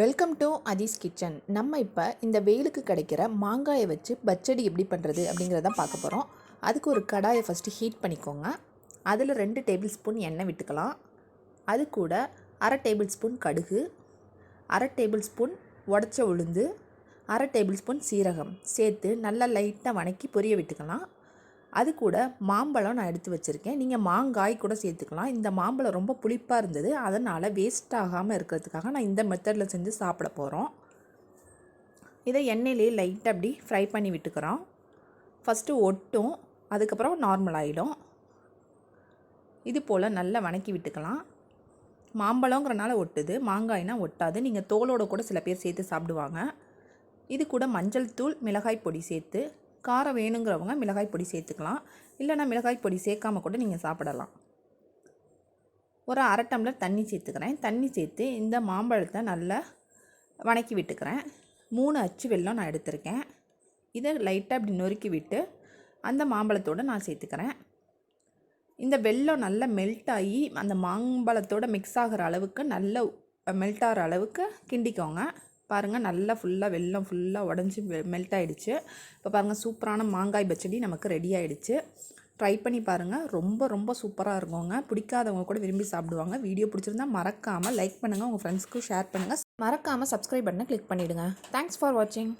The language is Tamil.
வெல்கம் டு அதீஸ் கிச்சன் நம்ம இப்போ இந்த வெயிலுக்கு கிடைக்கிற மாங்காயை வச்சு பச்சடி எப்படி பண்ணுறது அப்படிங்கிறத பார்க்க போகிறோம் அதுக்கு ஒரு கடாயை ஃபஸ்ட்டு ஹீட் பண்ணிக்கோங்க. அதில் ரெண்டு டேபிள் ஸ்பூன் எண்ணெய் விட்டுக்கலாம். அது கூட அரை டேபிள் ஸ்பூன் கடுகு அரை டேபிள் ஸ்பூன் உடச்ச உளுந்து அரை டேபிள் ஸ்பூன் சீரகம். சேர்த்து நல்லா லைட்டாக வணக்கி பொரிய விட்டுக்கலாம். அது கூட மாம்பழம் நான் எடுத்து வச்சுருக்கேன். நீங்கள் மாங்காய் கூட சேர்த்துக்கலாம். இந்த மாம்பழம் ரொம்ப புளிப்பாக இருந்தது. அதனால் வேஸ்ட் ஆகாமல் இருக்கிறதுக்காக நான் இந்த மெத்தடில் செஞ்சு சாப்பிட போகிறோம் இதை எண்ணெயிலே லைட்டாக அப்படி ஃப்ரை பண்ணி விட்டுக்கிறோம். ஃபஸ்ட்டு ஒட்டும். அதுக்கப்புறம் நார்மல் ஆகிடும் இது போல் நல்லா வணக்கி விட்டுக்கலாம். மாம்பழங்கிறனால ஒட்டுது. மாங்காய்னா ஒட்டாது. நீங்கள் தோலோடு கூட சில பேர் சேர்த்து சாப்பிடுவாங்க. இது கூட மஞ்சள் தூள் மிளகாய் பொடி சேர்த்து காரம் வேணுங்கிறவங்க மிளகாய் பொடி சேர்த்துக்கலாம். இல்லைனா மிளகாய் பொடி சேர்க்காம கூட நீங்கள் சாப்பிடலாம். ஒரு அரை டம்ளர் தண்ணி சேர்த்துக்கிறேன். தண்ணி சேர்த்து இந்த மாம்பழத்தை நல்லா வணக்கி விட்டுக்கிறேன். மூணு அச்சு வெல்லம் நான் எடுத்திருக்கேன். இதை லைட்டாக இப்படி நொறுக்கி விட்டு அந்த மாம்பழத்தோடு நான் சேர்த்துக்கிறேன். இந்த வெல்லம் நல்லா மெல்ட் ஆகி அந்த மாம்பழத்தோட மிக்ஸ் ஆகிற அளவுக்கு நல்ல மெல்ட் ஆகிற அளவுக்கு கிண்டிக்கோங்க. பாருங்கள் நல்லா ஃபுல்லாக வெள்ளம் ஃபுல்லாக உடஞ்சி மெல்ட் ஆகிடுச்சு இப்போ பாருங்கள் சூப்பரான மாங்காய் பச்சடி நமக்கு ரெடி ஆகிடுச்சு ட்ரை பண்ணி பாருங்கள் ரொம்ப ரொம்ப சூப்பராக இருக்குங்க. பிடிக்காதவங்க கூட விரும்பி சாப்பிடுவாங்க. வீடியோ பிடிச்சிருந்தா மறக்காமல் லைக் பண்ணுங்கள் உங்கள் ஃப்ரெண்ட்ஸ்க்கும் ஷேர் பண்ணுங்கள் மறக்காமல் சப்ஸ்கிரைப் பட்டனை கிளிக் பண்ணிவிடுங்க தேங்க்ஸ் ஃபார் வாட்சிங்